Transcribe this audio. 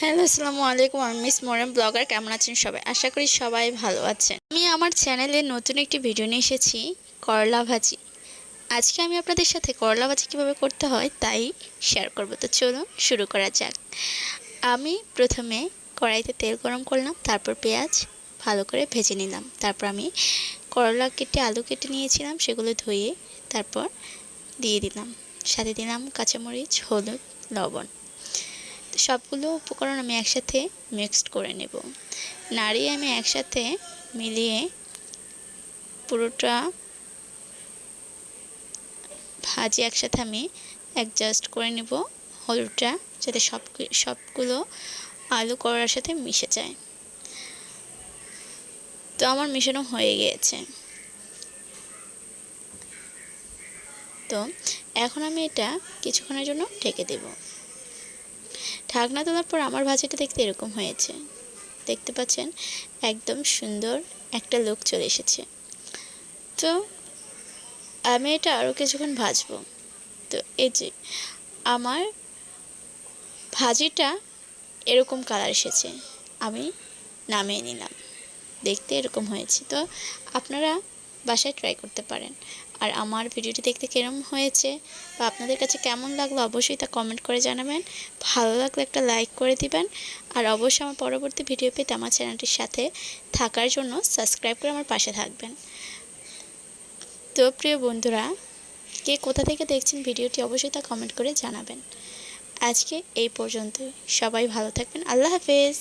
Hello, আসসালামু আলাইকুম। আমি মিস মোরাম ব্লগার। কেমন আছেন সবাই? আশা করি সবাই ভালো আছেন। আমি আমার চ্যানেলে নতুন একটি ভিডিও নিয়ে এসেছি, করলা ভাজি। আজকে আমি আপনাদের সাথে করলা ভাজি কীভাবে করতে হয় তাই শেয়ার করব। তো চলুন শুরু করা যাক। আমি প্রথমে কড়াইতে তেল গরম করলাম, তারপর পেঁয়াজ ভালো করে ভেজে নিলাম। তারপর আমি করলা কেটে আলু কেটে নিয়েছিলাম, সেগুলো ধুয়ে তারপর দিয়ে দিলাম। সাথে দিলাম কাঁচামরিচ, হলুদ, লবণ। সবগুলো উপকরণ আমি একসাথে মিক্সড করে নেব। নাড়িয়ে আমি একসাথে মিলিয়ে পুরোটা ভাজি একসাথে আমি অ্যাডজাস্ট করে নেব। হলুদটা যাতে সব সবগুলো আলু করার সাথে মিশে যায়। তো আমার মেশানো হয়ে গিয়েছে। তো এখন আমি এটা কিছুক্ষণের জন্য ঢেকে দেব। ঢাকনা তোলার পর আমার ভাজিটা দেখতে এরকম হয়েছে। দেখতে পাচ্ছেন, একদম সুন্দর একটা লোক চলে এসেছে। তো আমি এটা আরও কিছুক্ষণ ভাজবো। তো এই যে, আমার ভাজিটা এরকম কালার এসেছে। আমি নামিয়ে নিলাম। দেখতে এরকম হয়েছে। তো আপনারা বাসায় ট্রাই করতে পারেন। আর আমার ভিডিওটি দেখতে কেরম হয়েছে বা আপনাদের কাছে কেমন লাগল অবশ্যই তা কমেন্ট করে জানাবেন। ভালো লাগলে একটা লাইক করে দিবেন। আর অবশ্যই আমার পরবর্তী ভিডিও পেতে আমার চ্যানেলটির সাথে থাকার জন্য সাবস্ক্রাইব করে আমার পাশে থাকবেন। তো প্রিয় বন্ধুরা, কে কোথা থেকে দেখছেন ভিডিওটি অবশ্যই তা কমেন্ট করে জানাবেন। আজকে এই পর্যন্তই। সবাই ভালো থাকবেন। আল্লাহ হাফেজ।